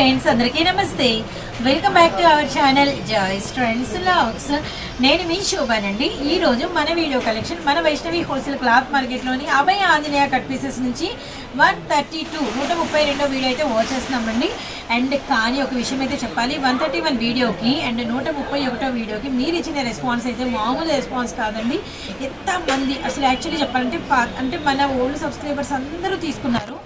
Friends అందరికీ నమస్తే. Welcome back to our channel joys trends logs నేను మీ శోభానండి. ఈరోజు మన వీడియో కలెక్షన్ మన వైష్ణవి హోల్సేల్ క్లాత్ మార్కెట్లోని అభయ ఆంజనేయ కట్ పీసెస్ నుంచి వన్ థర్టీ టూ నూట ముప్పై రెండో వీడియో అయితే వాచ్ చేస్తున్నామండి. అండ్ కానీ ఒక విషయం అయితే చెప్పాలి. వన్ థర్టీ వన్ వీడియోకి అండ్ నూట ముప్పై ఒకటో వీడియోకి మీరు ఇచ్చిన రెస్పాన్స్ అయితే మామూలు రెస్పాన్స్ కాదండి. ఎంతమంది అసలు యాక్చువల్లీ చెప్పాలంటే అంటే మన ఓల్డ్ సబ్స్క్రైబర్స్ అందరూ తీసుకున్నారు.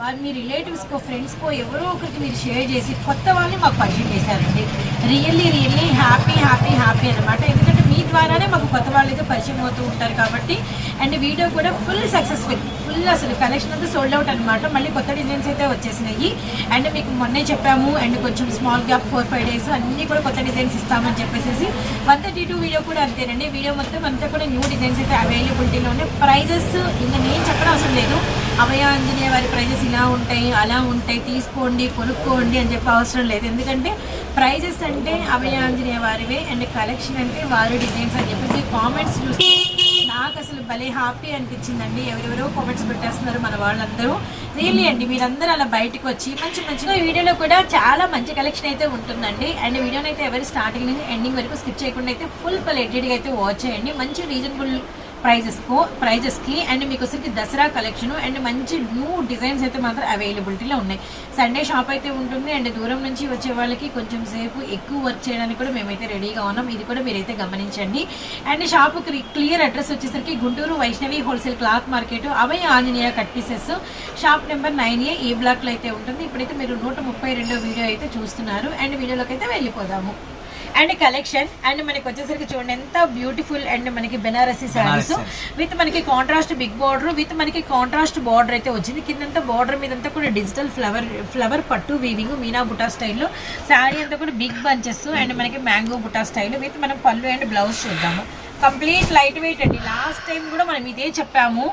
వాళ్ళు మీ రిలేటివ్స్కో ఫ్రెండ్స్కో ఎవరో ఒకరికి మీరు షేర్ చేసి కొత్త వాళ్ళని మాకు పరిచయం చేశారండి. Really really happy happy happy అనమాట ఎందుకంటే మీ ద్వారానే మాకు కొత్త వాళ్ళైతే పరిచయం అవుతూ ఉంటారు కాబట్టి అండ్ వీడియో కూడా ఫుల్ సక్సెస్ఫుల్ ఫుల్ అసలు కలెక్షన్ అంతా సోల్డ్ అవుట్ అనమాట మళ్ళీ కొత్త డిజైన్స్ అయితే వచ్చేసినాయి. అండ్ మీకు మొన్నే చెప్పాము అండ్ కొంచెం small gap four five days అన్నీ కూడా కొత్త డిజైన్స్ ఇస్తామని చెప్పేసి వన్ థర్టీ టూ వీడియో కూడా అంతేనండి. వీడియో మొత్తం అంతా కూడా న్యూ డిజైన్స్ అయితే అవైలబిలిటీలో ఉన్నాయి ప్రైజెస్ ఇంకా నేను చెప్పడం అవసరం లేదు. అభయ ఆంజనేయ వారి ప్రైజెస్ ఇలా ఉంటాయి అలా ఉంటాయి. తీసుకోండి కొనుక్కోండి అని చెప్పే అవసరం లేదు. ఎందుకంటే ప్రైజెస్ అంటే అభయ ఆంజనేయ వారివే అండ్ కలెక్షన్ అంటే వారి డిజైన్స్ అని చెప్పేసి కామెంట్స్ చూస్తే నాకు అసలు భలే హ్యాపీ అనిపించిందండి. ఎవరెవరో కామెంట్స్ పెట్టేస్తున్నారు మన వాళ్ళందరూ. రియల్లీ అండి మీరందరూ అలా బయటకు వచ్చి మంచి మంచిగా వీడియోలో కూడా చాలా మంచి కలెక్షన్ అయితే ఉంటుందండి. అండ్ వీడియోని అయితే ఎవరు స్టార్టింగ్ నుంచి ఎండింగ్ వరకు స్కిప్ చేయకుండా అయితే ఫుల్ పలెటెడ్గా అయితే వాచ్ చేయండి. మంచి రీజనబుల్ ప్రైజెస్కు ప్రైజెస్కి అండ్ మీకు వచ్చరికి దసరా కలెక్షన్ అండ్ మంచి న్యూ డిజైన్స్ అయితే మాత్రం అవైలబిలిటీలో ఉన్నాయి. సండే షాప్ అయితే ఉంటుంది అండ్ దూరం నుంచి వచ్చే వాళ్ళకి కొంచెం సేపు ఎక్కువ వర్క్ చేయడానికి కూడా మేమైతే రెడీగా ఉన్నాం. ఇది కూడా మీరైతే గమనించండి. అండ్ షాప్ క్లియర్ అడ్రస్ వచ్చేసరికి Guntur Vaishnavi wholesale cloth market Abhaya Anjaneya cut pieces shop number nine A E బ్లాక్లో అయితే ఉంటుంది. ఇప్పుడైతే మీరు నూట ముప్పై వీడియో అయితే చూస్తున్నారు. అండ్ వీడియోలోకి అయితే వెళ్ళిపోదాము. అండ్ కలెక్షన్ అండ్ మనకి వచ్చేసరికి చూడండి ఎంత బ్యూటిఫుల్ అండ్ మనకి బెనారసీ శారీస్ విత్ మనకి కాంట్రాస్ట్ బిగ్ బార్డర్ విత్ మనకి కాంట్రాస్ట్ బార్డర్ అయితే వచ్చింది. కిందంతా బార్డర్ మీదంతా కూడా డిజిటల్ ఫ్లవర్ ఫ్లవర్ పట్టు వీవింగ్ మీనా బుటా స్టైల్లో శారీ అంతా కూడా బిగ్ బంచెస్ అండ్ మనకి మ్యాంగో బుటా స్టైల్ విత్ మనం పళ్ళు అండ్ బ్లౌజ్ చూద్దాము. కంప్లీట్ లైట్ వెయిట్ అండి. లాస్ట్ టైం కూడా మనం ఇదే చెప్పాము.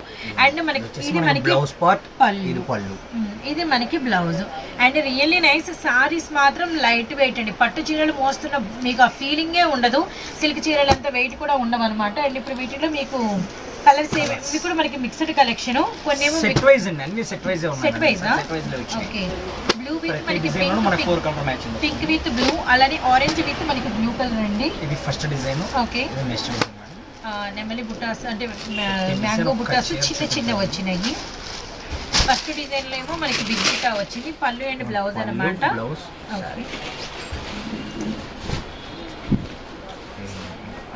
అండ్ మనకి ఇది మనకి బ్లౌజ్ పార్ట్ పళ్ళు. ఇది పళ్ళు. మ్మ్. ఇది మనకి blouse. And really nice saris మాత్రం లైట్ వెయిట్ అండి. పట్టు చీరలు మోస్తున్న మీకు ఆ ఫీలింగే ఉండదు. సిల్క్ చీరలు అంత వెయిట్ కూడా ఉండవు అనమాట అండ్ ఇప్పుడు వీటిలో మీకు కలర్స్ ఇవి కూడా మనకి మిక్స్డ్ కలెక్షన్ కొన్ని ఏమో సెట్ వైజ్ అండి. అన్ని సెట్ వైజ్ ఉన్నాయి set wise okay blue with మనకి పింక్ కలర్ మ్యాచ్ ఉంది పింక్ విత్ బ్లూ అలానే ఆరెంజ్ విత్ మనకి బ్లూ కలర్ అండి. ఇది ఫస్ట్ డిజైన్ ఓకే ఇది నెక్స్ట్ డిజైన్ నెమలి బుట్టాస్ అంటే మ్యాంగో బుట్టాస్ చిన్న చిన్న వచ్చినాయి. ఫస్ట్ డిజైన్లో ఏమో మనకి బిగ్ బుట్టా వచ్చింది పళ్ళు అండ్ బ్లౌజ్ అనమాట ఓకే.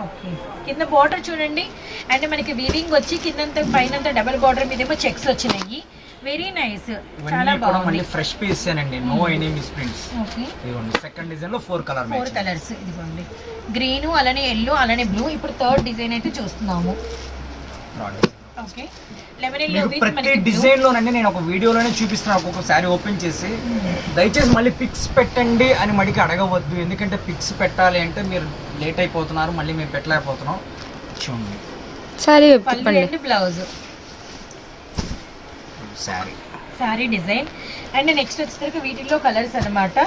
ఓకే. కింద బార్డర్ చూడండి. అండ్ మనకి వీవింగ్ వచ్చి కిందంతా పైన డబల్ బార్డర్ మీద ఏమో చెక్స్ వచ్చినాయి. వెరీ నైస్ చాలా బాగుంది మళ్ళీ ఫ్రెష్ పీస్ అండి no any miss prints okay ఇదిగోండి. సెకండ్ డిజైన్లో ఫోర్ కలర్ ఫోర్ కలర్స్ ఇదిగోండి. గ్రీన్ అలానే ఎల్లో అలానే బ్లూ ఇప్పుడు థర్డ్ డిజైన్ అయితే చూస్తున్నాము. ఓకే ప్రతి. డిజైన్ లోనండి నేను ఒక వీడియోలోనే చూపిస్తున్నాను ఒక్కొక్క శారీ ఓపెన్ చేసి దయచేసి మళ్ళీ పిక్స్ పెట్టండి అని మడికి అడగవద్దు. ఎందుకంటే పిక్స్ పెట్టాలి అంటే మీరు లేట్ అయిపోతున్నారు. మళ్ళీ మేము పెట్టలేకపోతున్నాం. చూడండి. Blouse sari sari design and next వచ్చేసరికి వీటిల్లో కలర్స్ అన్నమాట.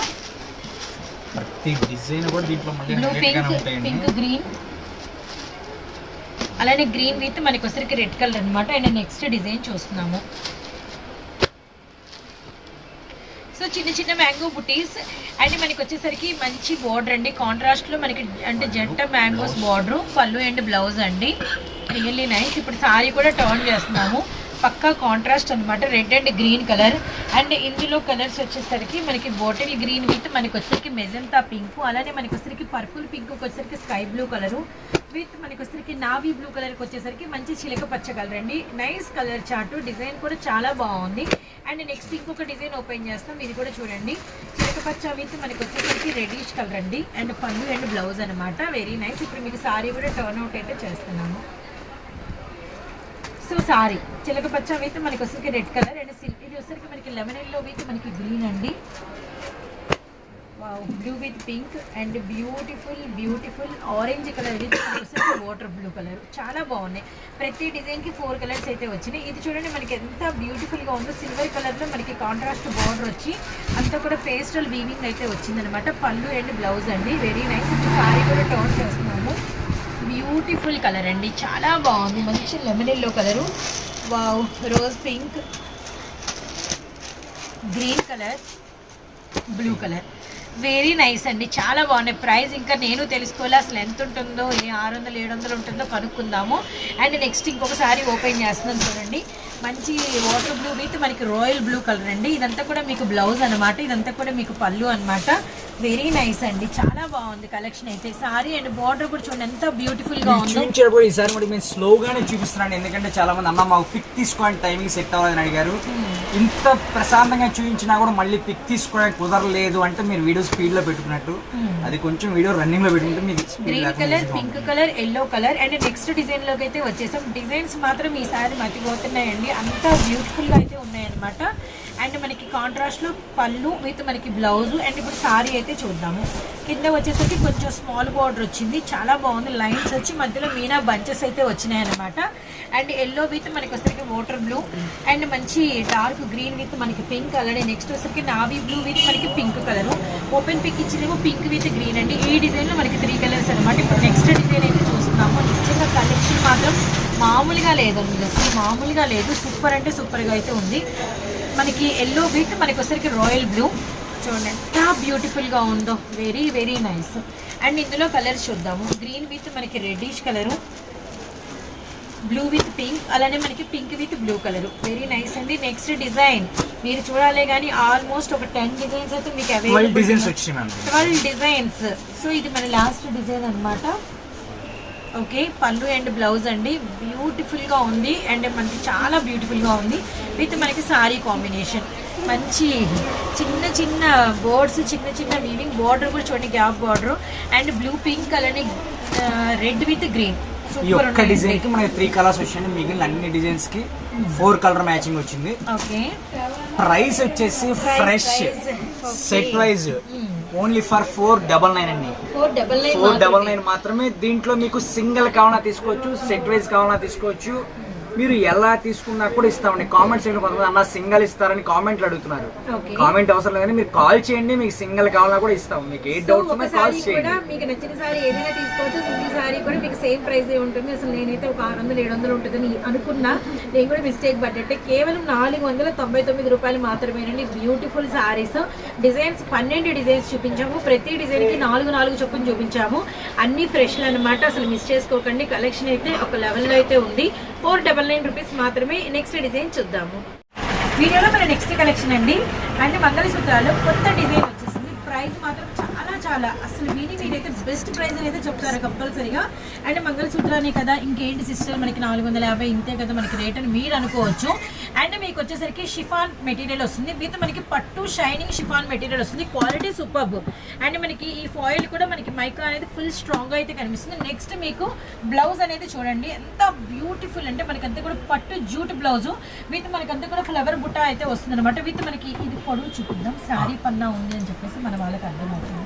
ప్రతి డిజైన్ కూడా దీంట్లో బ్లూ పింక్ పింక్ గ్రీన్ అలానే గ్రీన్ విత్ మనకి వచ్చరికి రెడ్ కలర్ అన్నమాట. అండ్ నెక్స్ట్ డిజైన్ చూస్తున్నాము. సో చిన్న చిన్న మ్యాంగో బుటీస్ అండ్ మనకి వచ్చేసరికి మంచి బార్డర్ అండి. కాంట్రాస్ట్లో మనకి అంటే జంట మ్యాంగోస్ బార్డర్ పళ్ళు అండ్ బ్లౌజ్ అండి. రియల్లీ నైస్ ఇప్పుడు సారీ కూడా టర్న్ చేస్తున్నాము. పక్కా కాంట్రాస్ట్ అన్నమాట. Red and green colour and ఇందులో కలర్స్ వచ్చేసరికి మనకి బాటిల్ గ్రీన్ విత్ మనకి వచ్చేసరికి మెజంతా పింక్. అలానే మనకి వచ్చేసరికి పర్పుల్ పింక్ వచ్చేసరికి స్కై బ్లూ కలరు విత్ మనకి వచ్చేసరికి నావీ బ్లూ కలర్కి వచ్చేసరికి మంచి చిలక పచ్చ కలర్ అండి. నైస్ కలర్ చార్ట్ డిజైన్ కూడా చాలా బాగుంది. అండ్ నెక్స్ట్ ఇంకొక డిజైన్ ఓపెన్ చేస్తాం. ఇది కూడా చూడండి. చిలక పచ్చ విత్ మనకి వచ్చేసరికి రెడిష్ కలర్ అండి. అండ్ పళ్ళు అండ్ బ్లౌజ్ అనమాట వెరీ నైస్ ఇప్పుడు మీకు సారీ కూడా టర్న్ అవుట్ అయితే చేస్తున్నాము సో సారీ చిలక పచ్చ విత్ మనకి వస్తుంది రెడ్ కలర్ అండ్ సిల్క్ ఇది వచ్చేసరికి మనకి లెమన్ ఎల్లో విత్ మనకి గ్రీన్ అండి. Blue with pink and beautiful beautiful orange colour with water blue colour చాలా బాగున్నాయి. ప్రతి డిజైన్కి ఫోర్ కలర్స్ అయితే వచ్చినాయి. ఇది చూడండి మనకి ఎంత బ్యూటిఫుల్గా ఉందో. సిల్వర్ కలర్లో మనకి కాంట్రాస్ట్ బార్డర్ వచ్చి అంతా కూడా పేస్టల్ వీవింగ్ అయితే వచ్చిందనమాట పళ్ళు అండ్ బ్లౌజ్ అండి. వెరీ నైస్ సారీ కూడా టర్న్ చేస్తున్నాము. బ్యూటిఫుల్ కలర్ అండి. చాలా బాగుంది. మంచి lemon yellow colour. Wow rose pink. Green colour. Blue colour. Very nice అండి. చాలా బాగున్నాయి. ప్రైస్ ఇంకా నేను తెలుసుకోవాలి అసలు ఎంత ఉంటుందో ఏ ఆరు వందలు ఏడు వందలు ఉంటుందో కనుక్కుందాము. అండ్ నెక్స్ట్ ఇంకొకసారి ఓపెన్ చేస్తున్నాను చూడండి. మంచి వాటర్ బ్లూ విత్ మనకి రాయల్ బ్లూ కలర్ అండి. ఇదంతా కూడా మీకు బ్లౌజ్ అనమాట ఇదంతా కూడా మీకు పళ్ళు అనమాట వెరీ నైస్ అండి. చాలా బాగుంది కలెక్షన్ అయితే. సారీ అండ్ బార్డర్ కూడా చూడండి ఎంత బ్యూటిఫుల్గా ఉందో. చూపించేటప్పుడు ఈసారి కూడా మేము స్లోగానే చూపిస్తున్నాను ఎందుకంటే చాలా మంది అన్న మాకు పిక్ తీసుకోవడానికి టైమింగ్ సెట్ అవ్వాలని అడిగారు. ఇంత ప్రశాంతంగా చూపించినా కూడా మళ్ళీ పిక్ తీసుకోవడానికి కుదరలేదు అంటే మీరు వీడియో స్పీడ్లో పెట్టుకున్నట్టు. అది కొంచెం వీడియో రన్నింగ్లో పెట్టుకుంటే మీకు green colour pink. Colour yellow colour and next డిజైన్లోకి అయితే వచ్చేసాం. డిజైన్స్ మాత్రం ఈసారి మర్చిపోతున్నాయండి. అంతా బ్యూటిఫుల్గా అయితే ఉన్నాయన్నమాట. అండ్ మనకి కాంట్రాస్ట్లో పళ్ళు విత్ మనకి బ్లౌజ్ అండ్ ఇప్పుడు సారీ అయితే చూద్దాము. కింద వచ్చేసరికి కొంచెం స్మాల్ బార్డర్ వచ్చింది. చాలా బాగుంది. లైన్స్ వచ్చి మధ్యలో మీనా బంచెస్ అయితే వచ్చినాయి అనమాట అండ్ ఎల్లో విత్ మనకి వచ్చేసరికి వాటర్ బ్లూ అండ్ మంచి డార్క్ గ్రీన్ విత్ మనకి పింక్ అలాగే నెక్స్ట్ వచ్చేసరికి నావీ బ్లూ విత్ మనకి పింక్ కలర్ ఓపెన్ పిక్ ఇచ్చినేమో పింక్ విత్ గ్రీన్ అండి. ఈ డిజైన్లో మనకి త్రీ కలర్స్ అనమాట ఇప్పుడు నెక్స్ట్ డిజైన్ అయితే చూస్తున్నాము. నిజంగా కలెక్షన్ మాత్రం మామూలుగా లేదండి. అసలు మామూలుగా లేదు. సూపర్ అంటే సూపర్గా అయితే ఉంది. మనకి ఎల్లో విత్ మనకి వచ్చేసరికి రాయల్ బ్లూ చూడండి. ఎంత బ్యూటిఫుల్గా ఉందో. వెరీ వెరీ నైస్ అండ్ ఇందులో కలర్స్ చూద్దాము. గ్రీన్ విత్ మనకి reddish colour blue with pink అలానే మనకి pink with blue colour very nice అండి. నెక్స్ట్ డిజైన్ మీరు చూడాలి కానీ ఆల్మోస్ట్ ఒక టెన్ డిజైన్స్ అయితే మీకు అవైలబుల్ డిజైన్స్ వచ్చినాయి మ్యామ్ ట్వెల్వ్ డిజైన్స్ సో ఇది మన లాస్ట్ డిజైన్ అన్నమాట. ఓకే పళ్ళు అండ్ బ్లౌజ్ అండి. బ్యూటిఫుల్గా ఉంది అండ్ మనకి చాలా బ్యూటిఫుల్గా ఉంది. విత్ మనకి సారీ కాంబినేషన్. మంచి చిన్న చిన్న బోర్డ్స్ చిన్న చిన్న వీవింగ్ బార్డర్ కూడా చూడండి gap border and blue pink అలానే రెడ్ విత్ గ్రీన్ ఈ ఒక్క డిజైన్కి మనకి త్రీ కలర్స్ వచ్చాయి మిగిలిన అన్ని డిజైన్స్కి ఫోర్ కలర్ మ్యాచింగ్ వచ్చింది. ఓకే. ప్రైస్ వచ్చేసి fresh. Set wise only for four double nine అండి. ఫోర్ డబల్ నైన్ మాత్రమే. దీంట్లో మీకు సింగిల్ కావాలన్నా తీసుకోవచ్చు సెట్ వైజ్ కావాలన్నా తీసుకోవచ్చు. మీరు ఎలా తీసుకున్నా కూడా ఇస్తామండి. కామెంట్స్ చేయడం కొంతమంది అన్న సింగిల్ ఇస్తారని కామెంట్లు అడుగుతున్నారు. కామెంట్ అవసరం లేదని మీరు కాల్ చేయండి మీకు సింగిల్ కావాలన్నా కూడా ఇస్తాం మీకు ఏ డౌట్స్ ఉన్నా కాల్ చేయండి. మీకు నచ్చిన సారీ ఏదైనా తీసుకోవచ్చు. సింగిల్ సారీ కూడా మీకు సేమ్ ప్రైస్ ఉంటుంది. అసలు నేనైతే ఒక ఆరు వందలు ఏడు వందలు ఉంటుందని అనుకున్నా. నేను కూడా మిస్టేక్ పడ్డట్టే. కేవలం నాలుగు వందల తొంభై తొమ్మిది రూపాయలు మాత్రమేనండి. బ్యూటిఫుల్ సారీస్ డిజైన్స్ పన్నెండు డిజైన్స్ చూపించాము. ప్రతి డిజైన్కి నాలుగు నాలుగు చొప్పున చూపించాము. అన్ని ఫ్రెష్లు అన్నమాట. అసలు మిస్ చేసుకోకండి. కలెక్షన్ అయితే ఒక లెవెల్లో అయితే ఉంది. ఫోర్ డబల్ నైన్ రూపీస్ మాత్రమే నెక్స్ట్ డిజైన్ చూద్దాము. వీడియోలో మన నెక్స్ట్ కలెక్షన్ అండి. అంటే మంగళసూత్రాలు. కొత్త డిజైన్ వచ్చేసింది. ప్రైస్ మాత్రం చాలా చాలా అసలు విని మీరైతే బెస్ట్ ప్రైస్ అయితే చెప్తారు కంపల్సరీగా. అండ్ మంగళసూత్రాన్ని కదా ఇంకేంటి సిస్టర్ మనకి నాలుగు వందల యాభై ఇంతే కదా మనకి రేట్ అని మీరు అనుకోవచ్చు. అండ్ మీకు వచ్చేసరికి షిఫాన్ మెటీరియల్ వస్తుంది. విత్ మనకి పట్టు షైనింగ్ షిఫాన్ మెటీరియల్ వస్తుంది. క్వాలిటీ సూపర్బ్ అండ్ మనకి ఈ ఫాయిల్ కూడా మనకి మైకా అనేది ఫుల్ స్ట్రాంగ్ అయితే కనిపిస్తుంది. నెక్స్ట్ మీకు బ్లౌజ్ అనేది చూడండి. ఎంత బ్యూటిఫుల్ అంటే మనకంతా కూడా పట్టు జూట్ బ్లౌజ్ విత్ మనకంతా కూడా ఫ్లవర్ బుట్ట అయితే వస్తుంది అనమాట విత్ మనకి ఇది పొడవు చూపిద్దాం. శారీ పన్నా ఉంది అని చెప్పేసి మన వాళ్ళకి అర్థమవుతుంది.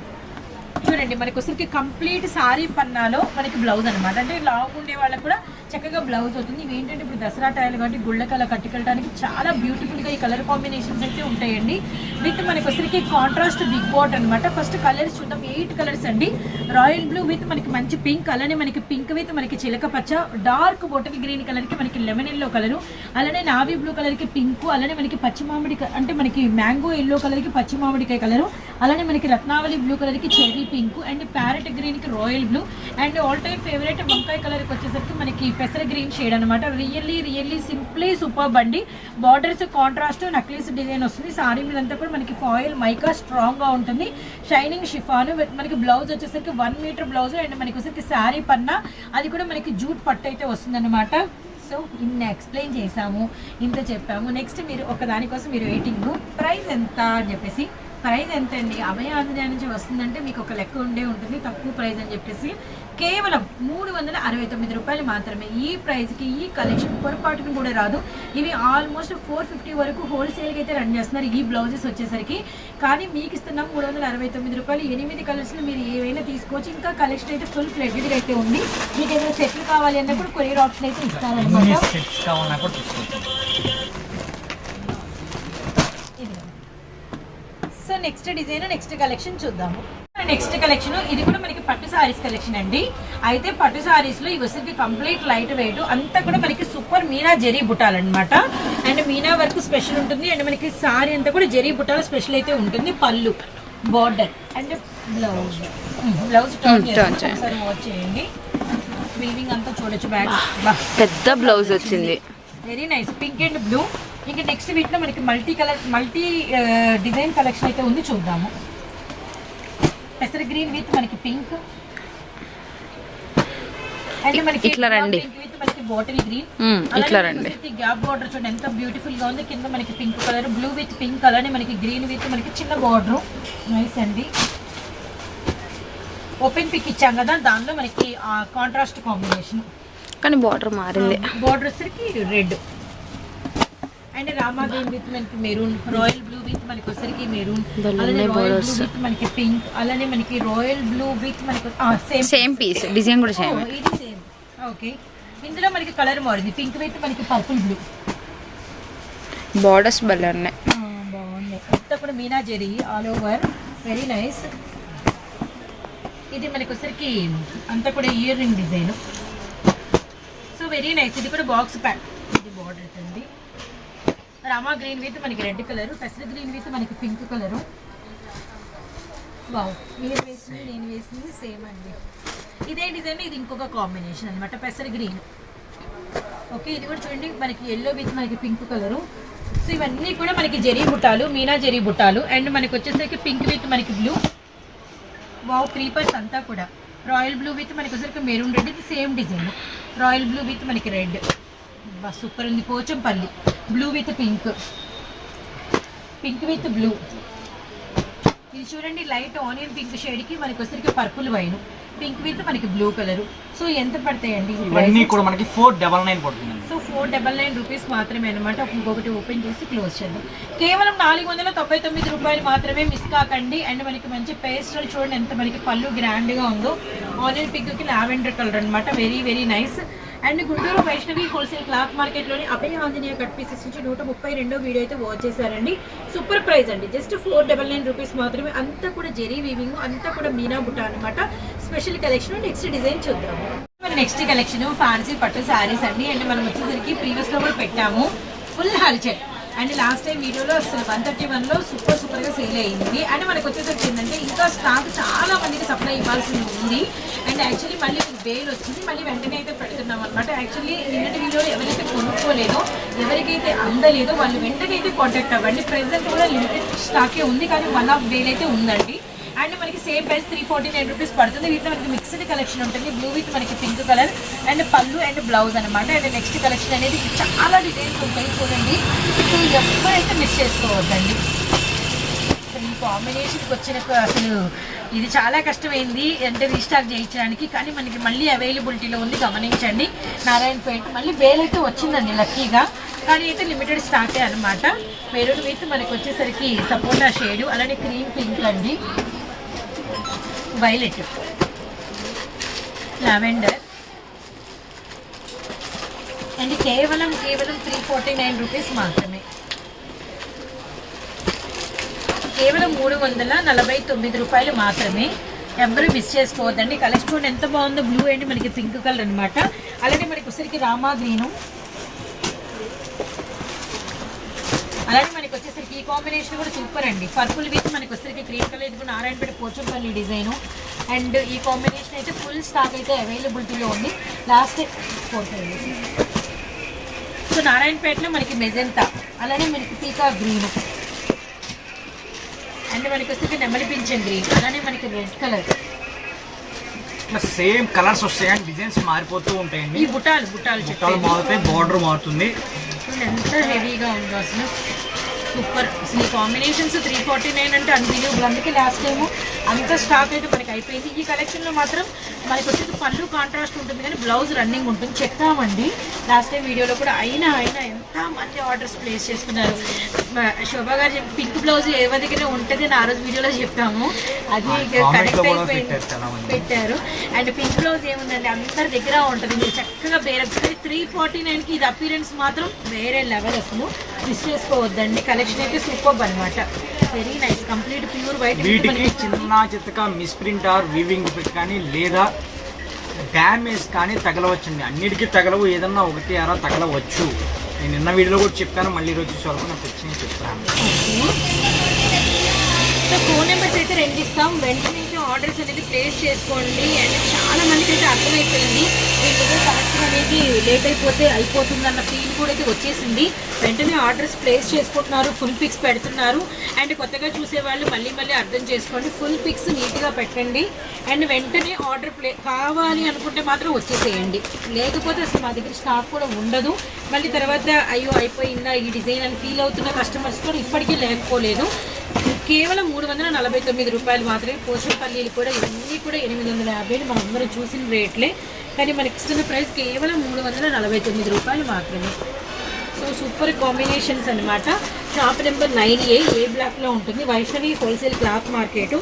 చూడండి మనకి వచ్చరికి కంప్లీట్ సారీ పన్నాలో మనకి బ్లౌజ్ అనమాట అంటే లాంగ్ ఉండే వాళ్ళకి కూడా చక్కగా బ్లౌజ్ అవుతుంది. ఇవి ఏంటంటే ఇప్పుడు దసరా టైల్ కాబట్టి గుళ్ళకల కట్టుకెళ్ళడానికి చాలా బ్యూటిఫుల్గా ఈ కలర్ కాంబినేషన్స్ అయితే ఉంటాయండి. విత్ మనకి వచ్చరికి కాంట్రాస్ట్ బిగ్ బాట్ అనమాట ఫస్ట్ కలర్స్ చూద్దాం. ఎయిట్ కలర్స్ అండి. రాయల్ బ్లూ విత్ మనకి మంచి పింక్ అలానే మనకి పింక్ విత్ మనకి చిలక పచ్చ డార్క్ బొటల్ గ్రీన్ కలర్కి మనకి లెమన్ ఎల్లో కలర్ అలానే నావీ బ్లూ కలర్కి పింక్ అలానే మనకి పచ్చి మామిడి అంటే మనకి మ్యాంగో ఎల్లో కలర్కి పచ్చి మామిడికాయ కలర్ అలానే మనకి రత్నావళి బ్లూ కలర్కి చెర్రీ పింక్ అండ్ ప్యారెట్ గ్రీన్కి royal blue and all time favourite వంకాయ కలర్కి వచ్చేసరికి మనకి పెసర గ్రీన్ షేడ్ అనమాట రియల్లీ రియల్లీ సింప్లీ సూపర్ బండి బార్డర్స్ కాంట్రాస్ట్ నక్లీస్ డిజైన్ వస్తుంది. సారీ మీదంతా కూడా మనకి ఫాయిల్ మైకా స్ట్రాంగ్గా ఉంటుంది. షైనింగ్ షిఫాను మనకి బ్లౌజ్ వచ్చేసరికి వన్ మీటర్ బ్లౌజ్ అండ్ మనకి వచ్చేసరికి శారీ పన్నా. అది కూడా మనకి జూట్ పట్టు అయితే వస్తుందన్నమాట. సో ఇన్ని ఎక్స్ప్లెయిన్ చేసాము ఇంత చెప్పాము. నెక్స్ట్ మీరు ఒక దానికోసం మీరు వెయిటింగ్ ప్రైస్ ఎంత అని చెప్పేసి. ప్రైస్ ఎంత అండి అభయ ఆంజనేయ నుంచి వస్తుందంటే మీకు ఒక లెక్క ఉండే ఉంటుంది. తక్కువ ప్రైస్ అని చెప్పేసి. కేవలం మూడు వందల అరవై తొమ్మిది రూపాయలు మాత్రమే. ఈ ప్రైస్కి ఈ కలెక్షన్ పొరపాటును కూడా రాదు. ఇవి ఆల్మోస్ట్ ఫోర్ ఫిఫ్టీ వరకు హోల్సేల్కి అయితే రన్ చేస్తున్నారు. ఈ బ్లౌజెస్ వచ్చేసరికి. కానీ మీకు ఇస్తున్నాం మూడు వందల అరవై తొమ్మిది రూపాయలు ఎనిమిది కలర్స్లో మీరు ఏవైనా తీసుకోవచ్చు. ఇంకా కలెక్షన్ అయితే ఫుల్ ఫ్లెడ్గా అయితే ఉంది. మీకు ఏదైనా సెట్లు కావాలి అన్నా కూడా కొరియర్ ఆప్షన్ అయితే ఇస్తారనమాట so next design next collection చూద్దాము. నెక్స్ట్ కలెక్షన్ ఇది కూడా మనకి పట్టు సారీస్ కలెక్షన్ అండి. అయితే పట్టు సారీస్లో ఈ వస్తుంది కంప్లీట్ లైట్ వెయిట్ అంతా కూడా మనకి సూపర్ మీనా జరీ బుట్టాలు అనమాట అండ్ మీనా వర్క్ స్పెషల్ ఉంటుంది. అండ్ మనకి సారీ అంతా కూడా జరీ బుట్టాలు స్పెషల్ అయితే ఉంటుంది. పళ్ళు border and blouse. Blouse watch చేయండి. వీవింగ్ అంతా చూడొచ్చు బ్యాగ్ పెద్ద బ్లౌజ్ వచ్చింది. Very nice pink and blue ఇంకా నెక్స్ట్ వీటిలో మనకి multi colour multi design collection అయితే ఉంది. చూద్దాము. పెసర గ్రీన్ విత్ మనకి పింక్. ఇట్లా రండి. బాటిల్ గ్రీన్ మ్మ్, ఇట్లా రండి. గ్యాప్ బార్డర్ చూడండి ఎంత బ్యూటిఫుల్గా ఉంది. కింద మనకి pink colour blue with pink అలానే మనకి గ్రీన్ విత్ మనకి చిన్న బార్డర్ నైస్ అండి. ఓపెన్ పిక్ ఇచ్చాం కదా దానిలో మనకి కాంట్రాస్ట్ కాంబినేషన్ కానీ బార్డర్ మారింది. బార్డర్ వచ్చరికి red and Rama green with మనకి మెరూన్ రాయల్ బ్లూ విత్ మనకి వచ్చరికి మెరూన్ అలానే రాయల్. బ్లూ విత్ మనకి పింక్ అలానే మనకి రాయల్ బ్లూ విత్ మనకి సేమ్ సేమ్ పీస్ డిజైన్ కూడా సేమ్ ఇది సేమ్ ఓకే ఇందులో మనకి కలర్ మారింది. పింక్ విత్ మనకి పర్పుల్ బ్లూ బార్డర్స్ భలే ఉన్నాయి. బాగుంది అంతా కూడా Meena zari all over very nice ఇది మనకి వచ్చరికి అంతా కూడా ear ring design so very nice ఇది కూడా బాక్స్ ప్యాక్ ఇది బార్డర్ అండి రామా గ్రీన్ విత్ మనకి రెడ్ కలర్ పెసర గ్రీన్ విత్ మనకి పింక్ కలరు. వావ్ మీరు వేసింది నేను వేసింది సేమ్ అండి. ఇదే డిజైన్ ఇది ఇంకొక కాంబినేషన్ అనమాట పెసర గ్రీన్. ఓకే ఇది కూడా చూడండి మనకి ఎల్లో విత్ మనకి పింక్ కలరు. సో ఇవన్నీ కూడా మనకి జరీ బుట్టాలు మీనా జరీ బుట్టాలు అండ్ మనకి వచ్చేసరికి పింక్ విత్ మనకి బ్లూ వావ్ క్రీపర్స్ అంతా కూడా. రాయల్ బ్లూ విత్ మనకి వచ్చేసరికి మెరూన్ రెడ్ ఇది same design. Royal blue with మనకి రెడ్ సూపర్ ఉంది. Pochampally. Blue with pink pink with blue ఇది చూడండి లైట్ ఆనియన్ పింక్ షేడ్కి మనకి వచ్చేసరికి పర్పుల్ వైన్ పింక్ విత్ మనకి బ్లూ కలర్ సో ఎంత పడతాయండి? ఇవన్నీ? కూడా మనకి ఫోర్ డబల్ నైన్ పడుతుందండి. So four double nine rupees మాత్రమే అనమాట ఇంకొకటి ఓపెన్ చేసి క్లోజ్ చేద్దాం. కేవలం నాలుగు వందల తొంభై తొమ్మిది రూపాయలు మాత్రమే మిస్ కాకండి. అండ్ మనకి మంచి పేస్టల్ చూడండి ఎంత మనకి పళ్ళు గ్రాండ్గా ఉందో. ఆనియన్ పింక్కి లావెండర్ కలర్ అనమాట very very nice and Guntur Vaishnavi wholesale cloth మార్కెట్లోని Abhaya Anjaneya cut pieces నుంచి నూట ముప్పై రెండో వీడియో అయితే వాచ్ చేశారండి. సూపర్ ప్రైస్ అండి. Just four double nine rupees మాత్రమే. అంతా కూడా జెరీ వీవింగ్ అంతా కూడా మీనా బుట్ట అనమాట స్పెషల్ కలెక్షన్ నెక్స్ట్ డిజైన్ చూద్దాము. మన నెక్స్ట్ కలెక్షన్ ఫ్యాన్సీ పట్టు శారీస్ అండి. అండ్ మనం వచ్చేసరికి ప్రీవియస్లో కూడా పెట్టాము. ఫుల్ హల్చల్ అండ్ లాస్ట్ టైం వీడియోలో అసలు వన్ థర్టీ వన్లో సూపర్ సూపర్గా సేల్ అయ్యింది అండ్ మనకు వచ్చేసరికి ఏంటంటే ఇంకా స్టాక్ చాలా మందికి సప్లై ఇవ్వాల్సి ఉంది. అండ్ యాక్చువల్లీ మళ్ళీ బేల్ వచ్చింది. మళ్ళీ వెంటనే అయితే పెడుతున్నాం అనమాట యాక్చువల్లీ నిన్నటి వీడియోలో ఎవరైతే కొనుక్కోలేదో ఎవరికైతే అందలేదో వాళ్ళు వెంటనే అయితే కాంటాక్ట్ అవ్వండి. ప్రెసెంట్ కూడా లిమిటెడ్ స్టాకే ఉంది కానీ వన్ ఆఫ్ బేల్ అయితే ఉందండి. అండ్ మనకి same price three forty nine rupees పడుతుంది. వీటిలో మనకి మిక్స్డ్ కలెక్షన్ ఉంటుంది. బ్లూ విత్ మనకి పింక్ కలర్ అండ్ పళ్ళు అండ్ బ్లౌజ్ అనమాట అండ్ నెక్స్ట్ కలెక్షన్ అనేది చాలా డిజైన్స్ ఉంటాయి చూడండి. సో ఎప్పుడైతే మిస్ చేసుకోవద్దండి. అసలు ఈ కాంబినేషన్కి వచ్చిన అసలు ఇది చాలా కష్టమైంది. అంటే రీస్టాక్ చేయించడానికి. కానీ మనకి మళ్ళీ అవైలబిలిటీలో ఉంది. గమనించండి. నారాయణపేట మళ్ళీ వేల్ అయితే వచ్చిందండి లక్కీగా. కానీ అయితే లిమిటెడ్ స్టాకే అనమాట మెరూన్ విత్ మనకి వచ్చేసరికి సపోటా షేడు అలానే క్రీమ్ పింక్ అండి. వైలెట్ లావెండర్ అండ్ కేవలం కేవలం త్రీ ఫార్టీ నైన్ రూపీస్ మాత్రమే. కేవలం మూడు వందల నలభై తొమ్మిది రూపాయలు మాత్రమే. ఎవరు మిస్ చేసుకోవద్దండి. కలెక్షన్ చూడండి ఎంత బాగుందో బ్లూ అండ్ మనకి పింక్ కలర్ అనమాట అలాగే మనకి ఉసిరికి రామా గ్రీను అలానే మనకి వచ్చేసరికి ఈ కాంబినేషన్ కూడా సూపర్ అండి. పర్పుల్ విత్ మనకి వచ్చేసరికి గ్రీన్ కలర్ ఇది కూడా నారాయణపేట పోచంపల్లి డిజైన్ అండ్ ఈ కాంబినేషన్ అయితే ఫుల్ స్టాక్ అయితే అవైలబిలిటీలో ఉంది. లాస్ట్ పోతుంది సో నారాయణపేటలో మనకి మెజెంతా అలానే మనకి పీకా గ్రీన్ అండ్ మనకి వచ్చేసి నెమలి పింఛన్ గ్రీన్ అలానే మనకి రెడ్ కలర్ సేమ్ కలర్స్ వస్తాయి కానీ డిజైన్స్ మారిపోతూ ఉంటాయండి. ఈ బుటాలు బుటాలు చుట్టాలు చెప్పేది మారుతాయి బార్డర్ మారుతుంది. ఎంత హెవీగా ఉందో అసలు. సూపర్ అసలు ఈ కాంబినేషన్స్ త్రీ ఫార్టీ నైన్ అంటే అన్బిలీవబుల్ అందుకే లాస్ట్ టైము అంత స్టాక్ అయితే మనకి అయిపోయింది. ఈ కలెక్షన్లో మాత్రం మనకి వచ్చేసి పళ్ళు కాంట్రాస్ట్ ఉంటుంది కానీ బ్లౌజ్ రన్నింగ్ ఉంటుంది. చెప్తామండి. లాస్ట్ టైం వీడియోలో కూడా అయినా అయినా ఎంత మంది ఆర్డర్స్ ప్లేస్ చేసుకున్నారు. శోభా గారు చెప్పి పింక్ బ్లౌజ్ ఎవరి దగ్గర ఉంటుంది అని ఆ రోజు వీడియోలో చెప్పాము. అది కనెక్ట్ అయిపోయింది పెట్టారు. అండ్ పింక్ బ్లౌజ్ ఏముందండి అందరి దగ్గర ఉంటుంది. మీరు చక్కగా వేరే త్రీ ఫార్టీ నైన్కి ఇది అపీరెన్స్ మాత్రం వేరే లెవెల్ అసలు. మిస్ చేసుకోవద్దండి. కలెక్షన్ అయితే సూపర్ అనమాట very nice complete pure white వీటికి చిన్న చిత్తగా మిస్ప్రింట్ ఆర్ వీవింగ్ కానీ లేదా డ్యామేజ్ కానీ తగలవచ్చండి. అన్నిటికీ తగలవు ఏదన్నా ఒకటి అరా తగలవచ్చు. నేను నిన్న వీడియోలో కూడా చెప్పాను మళ్ళీ ఈరోజు చూసే వరకు నాకు వచ్చి చెప్తాను ఇస్తాం వెంటనే ఆర్డర్స్ అనేది ప్లేస్ చేసుకోండి అండ్ చాలా మందికి అయితే అర్థమైపోయింది. వీళ్ళు కలెక్షన్ అనేది లేట్ అయిపోతే అయిపోతుందన్న ఫీల్ కూడా అయితే వచ్చేసింది. వెంటనే ఆర్డర్స్ ప్లేస్ చేసుకుంటున్నారు ఫుల్ పిక్స్ పెడుతున్నారు. అండ్ కొత్తగా చూసే వాళ్ళు మళ్ళీ మళ్ళీ అర్థం చేసుకోండి. ఫుల్ పిక్స్ నీట్గా పెట్టండి. అండ్ వెంటనే ఆర్డర్ ప్లే కావాలి అనుకుంటే మాత్రం వచ్చేసేయండి. లేకపోతే అసలు మా దగ్గర స్టాక్ కూడా ఉండదు. మళ్ళీ తర్వాత అయ్యో అయిపోయిందా? ఈ డిజైన్ అని ఫీల్ అవుతున్న కస్టమర్స్ కూడా ఇప్పటికీ లేకపోలేదు. కేవలం మూడు వందల నలభై తొమ్మిది రూపాయలు మాత్రమే పోషణ పల్లీలు కూడా ఇవన్నీ కూడా ఎనిమిది వందల యాభై మనం అందరం చూసిన రేట్లే. కానీ మనకి ఇస్తున్న ప్రైస్ కేవలం మూడు వందల నలభై తొమ్మిది రూపాయలు మాత్రమే. సో సూపర్ కాంబినేషన్స్ అన్నమాట. Shop number nine A A బ్లాక్లో ఉంటుంది. Vaishnavi wholesale cloth market.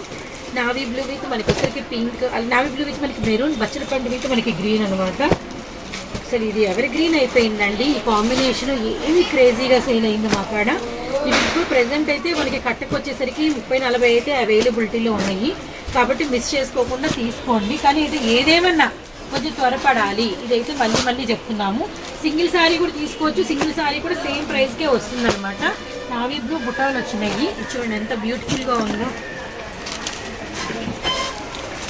Navy blue with మనకి ఒకసారికి పింక్ నావీ బ్లూ విత్ మనకి మెరూన్ బచ్చల పండు విత్ మనకి గ్రీన్ అనమాట అసలు ఇది ఎవరి గ్రీన్ అయిపోయిందండి? ఈ కాంబినేషన్ ఏమి క్రేజీగా సేల్ అయింది మా కాడ. ఇది ఇప్పుడు ప్రజెంట్ అయితే మనకి కట్టకు వచ్చేసరికి ముప్పై నలభై అయితే అవైలబిలిటీలో ఉన్నాయి. కాబట్టి మిస్ చేసుకోకుండా తీసుకోండి. కానీ ఇది ఏదేమన్నా కొంచెం త్వరపడాలి. ఇదైతే మళ్ళీ మళ్ళీ చెప్తున్నాము. సింగిల్ శారీ కూడా తీసుకోవచ్చు. సింగిల్ శారీ కూడా సేమ్ ప్రైస్కే వస్తుంది అనమాట నావీ బ్లూ వచ్చినాయి. చూడండి ఎంత బ్యూటిఫుల్గా ఉందో.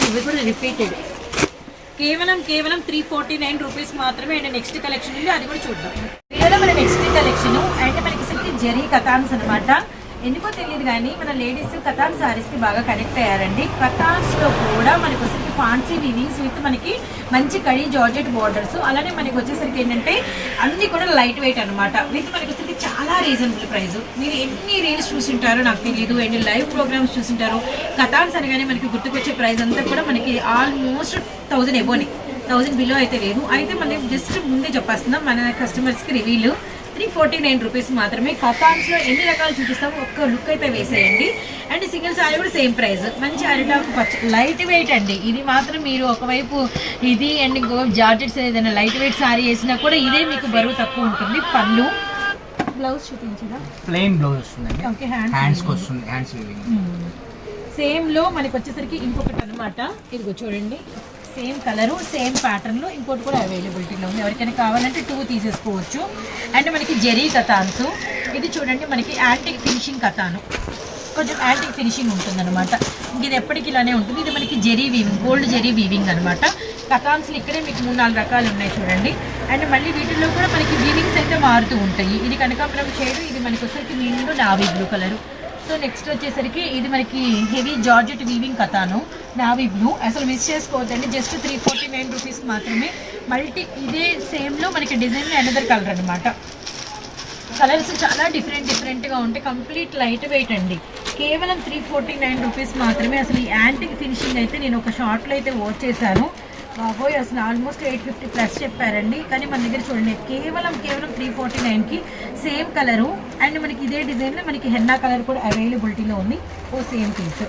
ఇవి కూడా రిపీటెడ్ కేవలం కేవలం త్రీ ఫార్టీ నైన్ రూపీస్ మాత్రమే అండ్ నెక్స్ట్ కలెక్షన్ ఉంది. అది కూడా చూద్దాం. వీడియోలో మన నెక్స్ట్ కలెక్షన్ జరీ కథాన్స్ అనమాట ఎందుకో తెలియదు కానీ మన లేడీస్ కథాన్ సారీస్కి బాగా కనెక్ట్ అయ్యారండి. కథాన్స్లో కూడా మనకు వచ్చేసరికి ఫాన్సీ వివింగ్స్ విత్ మనకి మంచి కడి జార్జెట్ బార్డర్స్ అలానే మనకి వచ్చేసరికి ఏంటంటే అన్ని కూడా లైట్ వెయిట్ అనమాట విత్ మనకి వచ్చేసరికి చాలా రీజనబుల్ ప్రైస్ మీరు ఎన్ని రీల్స్ చూసింటారో నాకు తెలియదు ఎన్ని లైవ్ ప్రోగ్రామ్స్ చూసింటారో. కథాన్స్ అనగానే మనకి గుర్తుకొచ్చే ప్రైస్ అంతా కూడా మనకి almost thousand above thousand below అయితే లేదు. అయితే మనం జస్ట్ ముందే చెప్పేస్తున్నాం మన కస్టమర్స్కి రివ్యూలు త్రీ ఫార్టీ నైన్ రూపీస్ మాత్రమే. కథాన్స్లో ఎన్ని రకాలు చూపిస్తామో ఒక్క లుక్ అయితే వేసేయండి. అండ్ సింగిల్ సారీ కూడా సేమ్ ప్రైస్ మంచి అరిటాకు పచ్చ లైట్ వెయిట్ అండి. ఇది మాత్రం మీరు ఒకవైపు ఇది అండ్ ఇంకో జార్జెట్స్ ఏదైనా లైట్ వెయిట్ సారీ వేసినా కూడా ఇదే మీకు బరువు తక్కువ ఉంటుంది. పళ్ళు. బ్లౌజ్ చూపించదా ప్లెయిన్ బ్లౌజ్ వస్తుందండి. ఓకే హ్యాండ్స్ హ్యాండ్స్కి వస్తుంది హ్యాండ్స్ సేమ్లో మనకి వచ్చేసరికి ఇంకొకటి అనమాట ఇదిగో చూడండి. సేమ్ కలరు సేమ్ ప్యాటర్న్లో ఇంకోటి కూడా అవైలబిలిటీలో ఉంది. ఎవరికైనా కావాలంటే టూ తీసేసుకోవచ్చు. అండ్ మనకి జెరీ కథాన్స్. ఇది చూడండి మనకి యాంటిక్ ఫినిషింగ్ కథాను. కొంచెం యాంటిక్ ఫినిషింగ్ ఉంటుంది అనమాట ఇది ఎప్పటికి ఇలానే ఉంటుంది. ఇది మనకి zari weaving gold zari weaving అనమాట కథాన్స్లు ఇక్కడే మీకు మూడు నాలుగు రకాలు ఉన్నాయి చూడండి. అండ్ మళ్ళీ వీటిల్లో కూడా మనకి వీవింగ్స్ అయితే మారుతూ ఉంటాయి. ఇది కనకాపురం షేడ్ ఇది మనకి వచ్చేసరికి నిండు navy blue colour. So next వచ్చేసరికి ఇది మనకి హెవీ జార్జెట్ వీవింగ్ కథాను. నావీ బ్లూ అసలు మిస్ చేసుకోవద్దండి. Just three forty nine rupees మాత్రమే. మల్టీ ఇదే సేమ్లో మనకి డిజైన్ అనదర్ కలర్ అనమాట కలర్స్ చాలా డిఫరెంట్ డిఫరెంట్గా ఉంటాయి కంప్లీట్ లైట్ వెయిట్ అండి. కేవలం త్రీ ఫార్టీ నైన్ రూపీస్ మాత్రమే. అసలు ఈ యాంటిక్ ఫినిషింగ్ అయితే నేను ఒక షార్ట్లో అయితే వాచ్ చేశాను. బాబోయ్ అసలు ఆల్మోస్ట్ ఎయిట్ ఫిఫ్టీ ప్లస్ చెప్పారండి. కానీ మన దగ్గర చూడండి కేవలం కేవలం త్రీ ఫార్టీ నైన్కి సేమ్ కలరు అండ్ మనకి ఇదే డిజైన్లో మనకి హెన్నా కలర్ కూడా అవైలబిలిటీలో ఉంది. ఓ సేమ్ పీస్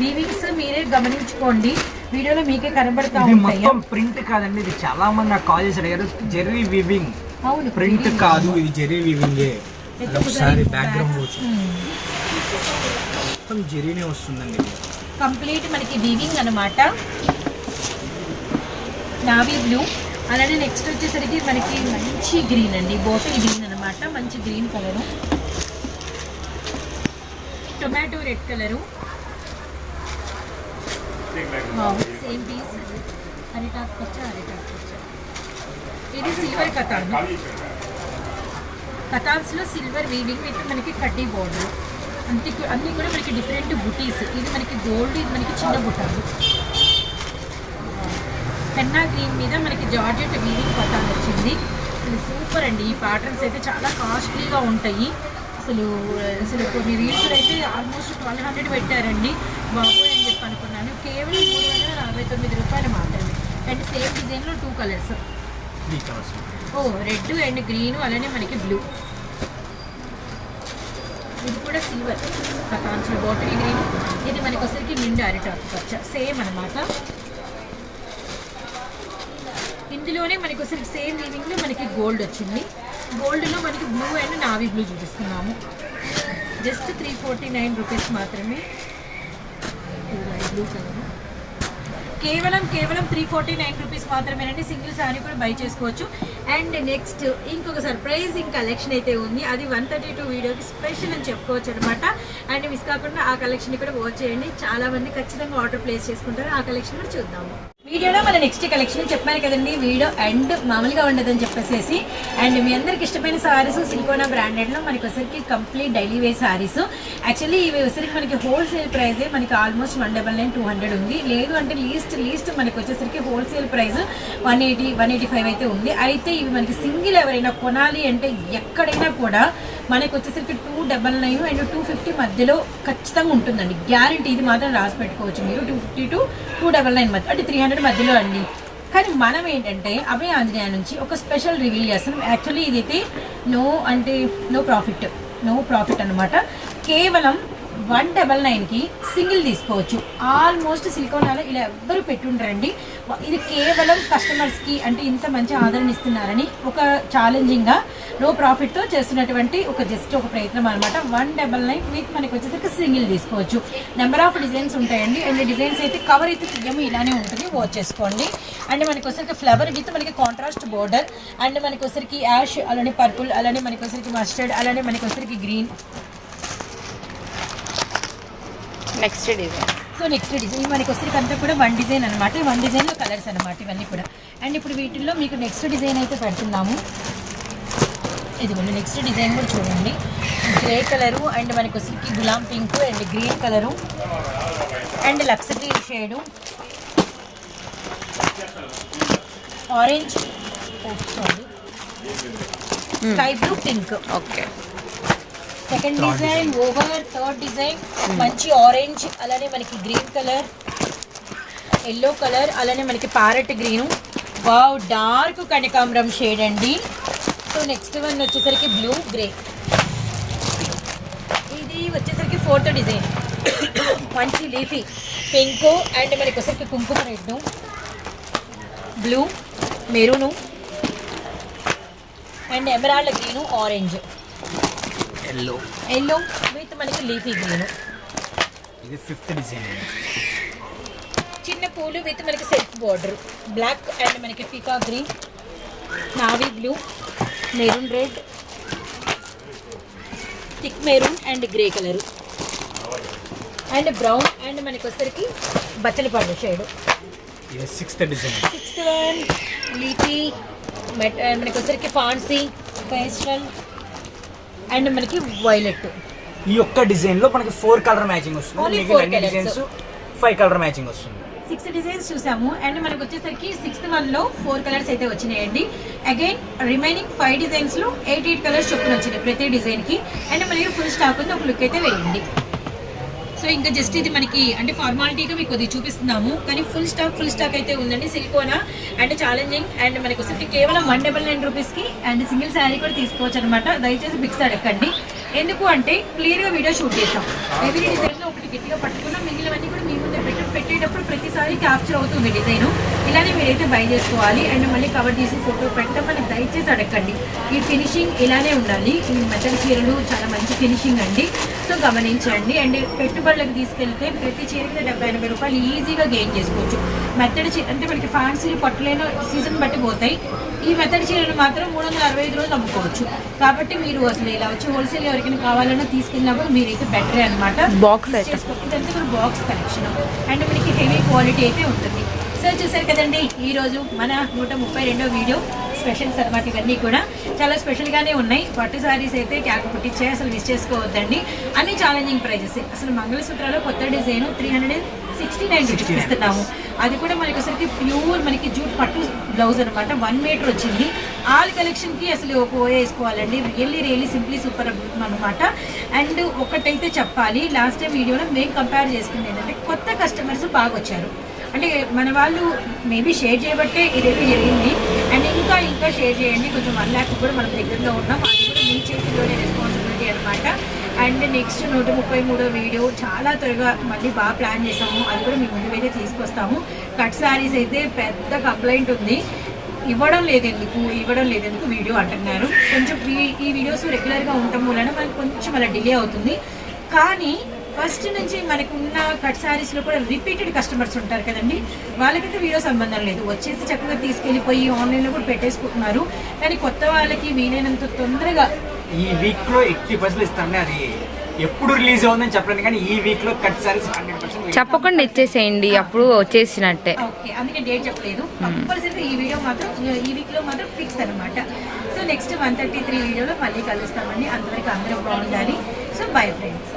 వీవింగ్స్ మీరే గమనించుకోండి. వీడియోలో మీకే కనబడతా ఇది ఉంటాయి? మొత్తం ప్రింట్ కాదండి ఇది చాలా మంది నాకు కాల్ చేసి అడిగారు. Jerry weaving. అవును ప్రింట్ కాదు ఇది జెర్రీ వివింగే. ఒకసారి బ్యాక్గ్రౌండ్ మొత్తం జెరీనే వస్తుందండి. కంప్లీట్ మనకి వీవింగ్ అనమాట నావీ బ్లూ అలానే నెక్స్ట్ వచ్చేసరికి మనకి మంచి గ్రీన్ అండి. బాటిల్ గ్రీన్ అనమాట మంచి green colour tomato red colour same piece అరిటాక్ పచ్చ అరిటాక్ పచ్చ ఇది సిల్వర్ కథాన్ కథాన్స్లో సిల్వర్ వీవింగ్ విత్ మనకి కడ్డీ బోర్డర్ అంతే అన్నీ కూడా మనకి డిఫరెంట్ బుటీస్ ఇది మనకి గోల్డ్ ఇది మనకి చిన్న బుట్టాలు పెన్నా గ్రీన్ మీద మనకి జార్జెట్ వీవింగ్ పట్టాలు వచ్చింది అసలు సూపర్ అండి ఈ ప్యాటర్న్స్ అయితే చాలా కాస్ట్లీగా ఉంటాయి అసలు అసలు కొన్ని రీల్స్ అయితే ఆల్మోస్ట్ ట్వెల్వ్ హండ్రెడ్ పెట్టారండి. బాబోయ్ అని చెప్పి అనుకున్నాను కేవలం మూడు వందల నలభై తొమ్మిది రూపాయలు మాత్రమే. అండ్ సేమ్ డిజైన్లో టూ కలర్స్ ఓ రెడ్ అండ్ గ్రీన్ అలానే మనకి బ్లూ. ఇది కూడా సిల్వర్ కాన్సల్ బాటిల్ గ్రీన్ ఇది మనకి వచ్చరికి నిండు అరిటాకు పచ్చ. సేమ్ అనమాట ఇందులోనే మనకి వచ్చరికి సేమ్ వీవింగ్లో మనకి గోల్డ్ వచ్చింది. గోల్డ్లో మనకి బ్లూ అండ్ నావీ బ్లూ చూపిస్తున్నాము. Just three forty nine rupees మాత్రమే కేవలం కేవలం త్రీ ఫార్టీ నైన్ రూపీస్ మాత్రమేనండి. సింగిల్ శారీ కూడా బై చేసుకోవచ్చు. అండ్ నెక్స్ట్ ఇంకొక సర్ప్రైజింగ్ కలెక్షన్ అయితే ఉంది. అది వన్ థర్టీ టూ వీడియోకి స్పెషల్ అని చెప్పుకోవచ్చు అనమాట అండ్ మిస్ కాకుండా ఆ కలెక్షన్ కూడా వాచ్ చేయండి. చాలా మంది ఖచ్చితంగా ఆర్డర్ ప్లేస్ చేసుకుంటారు. ఆ కలెక్షన్ కూడా చూద్దాము. వీడియోలో మన నెక్స్ట్ కలెక్షన్ చెప్పాను కదండి. వీడియో అండ్ మామూలుగా ఉండదని చెప్పేసి అండ్ మీ అందరికి ఇష్టమైన సారీస్ సిల్కోనా బ్రాండెడ్లో మనకి ఒకసారికి complete daily wear saris actually ఇవి ఒకసారికి మనకి హోల్సేల్ ప్రైస్ మనకి almost one double nine two hundred ఉంది. లేదు అంటే లీస్ట్ లీస్ట్ మనకి వచ్చేసరికి wholesale price one eighty one eighty five అయితే ఉంది. అయితే ఇవి మనకి సింగిల్ ఎవరైనా కొనాలి అంటే ఎక్కడైనా కూడా మనకి వచ్చేసరికి two double nine and two fifty మధ్యలో ఖచ్చితంగా ఉంటుందండి. గ్యారంటీ ఇది మాత్రం రాసి పెట్టుకోవచ్చు మీరు. Two fifty to two double nine మధ్య అంటే త్రీ హండ్రెడ్ మధ్యలో అండి. కానీ మనం ఏంటంటే అభయ ఆంజనేయ నుంచి ఒక స్పెషల్ రివీల్ చేస్తున్నాం. యాక్చువల్లీ ఇదైతే నో అంటే నో ప్రాఫిట్ నో ప్రాఫిట్ అనమాట కేవలం వన్ డబల్ నైన్కి సింగిల్ తీసుకోవచ్చు. ఆల్మోస్ట్ సిలికోనాలో ఇలా ఎవ్వరు పెట్టుండ్రండి. ఇది కేవలం కస్టమర్స్కి అంటే ఇంత మంచి ఆదరణ ఇస్తున్నారని ఒక ఛాలెంజింగ్గా లో ప్రాఫిట్తో చేస్తున్నటువంటి ఒక జస్ట్ ఒక ప్రయత్నం అనమాట వన్ డబల్ నైన్ విత్ మనకి వచ్చేసరికి సింగిల్ తీసుకోవచ్చు. నెంబర్ ఆఫ్ డిజైన్స్ ఉంటాయండి. అండ్ డిజైన్స్ అయితే కవర్ అయితే తీయము ఇలానే ఉంటుంది. వాచ్ చేసుకోండి. అండ్ మనకి వచ్చరికి ఫ్లవర్ విత్ మనకి కాంట్రాస్ట్ బోర్డర్ అండ్ మనకి వచ్చరికి యాష్ అలానే పర్పుల్ అలానే మనకి వచ్చరికి మస్టర్డ్ అలానే మనకి వచ్చరికి green next design so next design మనకి వచ్చరికి అంతా కూడా వన్ డిజైన్ అనమాట వన్ డిజైన్లో కలర్స్ అనమాట ఇవన్నీ కూడా. అండ్ ఇప్పుడు వీటిల్లో మీకు నెక్స్ట్ డిజైన్ అయితే పెడుతున్నాము. ఇదిగోండి నెక్స్ట్ డిజైన్ కూడా చూడండి. గ్రే కలరు అండ్ మనకి వచ్చరికి Ghulam pink and green colour and Lux green shade orange saree sky blue pink okay second design over third design మంచి ఆరెంజ్ అలానే మనకి గ్రీన్ కలర్ ఎల్లో కలర్ అలానే మనకి ప్యారెట్ గ్రీన్ వావ్ డార్క్ కనకాంబరం shade అండి. So next one వచ్చేసరికి blue grey ఇది వచ్చేసరికి ఫోర్త్ డిజైన్ మంచి లీఫీ పింక్ అండ్ మనకి వచ్చేసరికి కుంకుమ red. Blue maroon and emerald green orange yellow yellow with మనకి లీఫీ గ్రీన్ ఇది ఫిఫ్త్ డిజైన్ చిన్న పూలు విత్ మనకి సెల్ఫ్ బార్డర్ బ్లాక్ అండ్ మనకి పీకా green navy blue maroon red thick maroon and grey colour and brown and మనకి వచ్చరికి బచ్చలి పండు shade sixth design sixth one leafy మెట్ మనకి వచ్చరికి ఫాన్సీ పేస్టల్ అండ్ మనకి వైలెట్ ఈ ఒక్క డిజైన్లో మనకి ఫోర్ కలర్ మ్యాచింగ్ వస్తుంది. మిగిలిన. డిజైన్స్ ఫైవ్ కలర్ మ్యాచింగ్ వస్తుంది. సిక్స్ డిజైన్స్ చూసాము. అండ్ మనకు వచ్చేసరికి సిక్స్త్ వన్లో ఫోర్ కలర్స్ అయితే వచ్చినాయండి. అగైన్ రిమైనింగ్ ఫైవ్ డిజైన్స్లో ఎయిట్ ఎయిట్ కలర్స్ చొప్పున వచ్చినాయి ప్రతి డిజైన్కి. అండ్ మనకి ఫుల్ స్టాక్ ఉంది. ఒక లుక్ అయితే వేయండి. సో ఇంకా జస్ట్ ఇది మనకి అంటే ఫార్మాలిటీగా మీకు కొద్దిగా చూపిస్తున్నాము. కానీ ఫుల్ స్టాక్ ఫుల్ స్టాక్ అయితే ఉందండి సిలికోనా అండ్ ఛాలెంజింగ్ అండ్ మనకి వచ్చేసి కేవలం వన్ డబల్ నైన్ రూపీస్కి అండ్ సింగిల్ శారీ కూడా తీసుకోవచ్చు అనమాట దయచేసి బిక్స్ అడగండి ఎందుకు అంటే క్లియర్గా వీడియో షూట్ చేస్తాం ఎవ్రీ డిజైన్లో ఒకటి గట్టిగా పట్టుకున్నాం. మిగిలినవన్నీ కూడా మీ ముందు పెట్టి పెట్టేటప్పుడు ప్రతిసారి క్యాప్చర్ అవుతుంది డిజైన్ ఇలానే మీరైతే బై చేసుకోవాలి. అండ్ మళ్ళీ కవర్ చేసి ఫోటో పెట్టమని దయచేసి అడగండి. ఈ ఫినిషింగ్ ఇలానే ఉండాలి. ఈ మెటల్ చీరలు చాలా మంచి ఫినిషింగ్ అండి. సో గమనించండి. అండ్ పెట్టుబడులకు తీసుకెళ్తే ప్రతి చీరకి డెబ్బై ఎనభై రూపాయలు ఈజీగా గెయిన్ చేసుకోవచ్చు. మెత్తడి చీర అంటే మనకి ఫ్యాన్సీలు పట్టులేని సీజన్ బట్టి పోతాయి. ఈ మెత్తడి చీరలు మాత్రం మూడు వందల అరవై ఐదు రోజులు అమ్ముకోవచ్చు. కాబట్టి మీరు అసలు ఇలా వచ్చి హోల్సేల్ ఎవరికైనా కావాలన్నా తీసుకెళ్ళినప్పుడు మీరైతే బెటరే అనమాట. చేసుకో- ఇదంతా కూడా బాక్స్ కలెక్షన్ అండ్ మనకి హెవీ క్వాలిటీ అయితే ఉంటుంది. సో చూసారు కదండి ఈ రోజు మన నూట ముప్పై రెండో వీడియో స్పెషల్స్ అనమాట ఇవన్నీ కూడా. చాలా స్పెషల్గానే ఉన్నాయి. పట్టు సారీస్ అయితే క్యాక్ పుట్టించే అసలు మిస్ చేసుకోవద్దండి. అన్ని ఛాలెంజింగ్ ప్రైజెస్ అసలు మంగళసూత్రాలు కొత్త design three hundred sixty nine rupees ఇస్తున్నాము. అది కూడా మనకి ఒకసారికి ప్యూర్ మనకి జూట్ పట్టు బ్లౌజ్ అనమాట వన్ మీటర్ వచ్చింది. ఆల్ కలెక్షన్కి అసలు ఒక వేసుకోవాలండి. రియల్లీ రియల్లీ సింప్లీ సూపర్ అనమాట అండ్ ఒకటైతే చెప్పాలి లాస్ట్ టైం వీడియోలో మేము కంపేర్ చేసుకుంది ఏంటంటే కొత్త కస్టమర్స్ బాగా వచ్చారు. అంటే మన వాళ్ళు మేబీ షేర్ చేయబట్టే ఇదైతే జరిగింది. అండ్ ఇంకా ఇంకా షేర్ చేయండి. కొంచెం వన్ ల్యాక్ కూడా మన దగ్గరలో ఉన్నాం అది కూడా మీ చేతిలోనే రెస్పాన్సిబిలిటీ అనమాట అండ్ నెక్స్ట్ నూట ముప్పై మూడో వీడియో చాలా త్వరగా మళ్ళీ బాగా ప్లాన్ చేసాము అది కూడా మీ ముందు అయితే తీసుకొస్తాము. కట్ శారీస్ అయితే పెద్ద కంప్లైంట్ ఉంది. ఇవ్వడం లేదు ఎందుకు ఇవ్వడం లేదు ఎందుకు వీడియో అంటున్నారు. కొంచెం ఈ ఈ వీడియోస్ రెగ్యులర్గా ఉండటం వలన మనకి కొంచెం అలా డిలే అవుతుంది. కానీ ఫస్ట్ నుంచి మనకున్న కట్ శారీస్లో కూడా రిపీటెడ్ కస్టమర్స్ ఉంటారు కదండి. వాళ్ళకైతే వీడియో సంబంధం లేదు. వచ్చేసి చక్కగా తీసుకెళ్ళిపోయి ఆన్లైన్లో కూడా పెట్టేసుకుంటున్నారు. కానీ కొత్త వాళ్ళకి వీలైనంత తొందరగా ఈ వీక్లో ఎయిటీ పర్సెంట్ అది. ఎప్పుడు రిలీజ్ అవుతుందని చెప్పలేదు కానీ ఈ వీక్లో కట్ సారీస్ హండ్రెడ్ పర్సెంట్ చెప్పకుండా ఇచ్చేసేయండి అప్పుడు వచ్చేసినట్టే. ఓకే అందుకే డేట్ చెప్పలేదు. కంపల్సరీ ఈ వీడియో మాత్రం ఈ వీక్లో మాత్రం ఫిక్స్ అన్నమాట. So next one thirty three వీడియోలో మళ్ళీ కలుస్తామండి. అంతవరకు అందరూ బాగుండాలి. So bye friends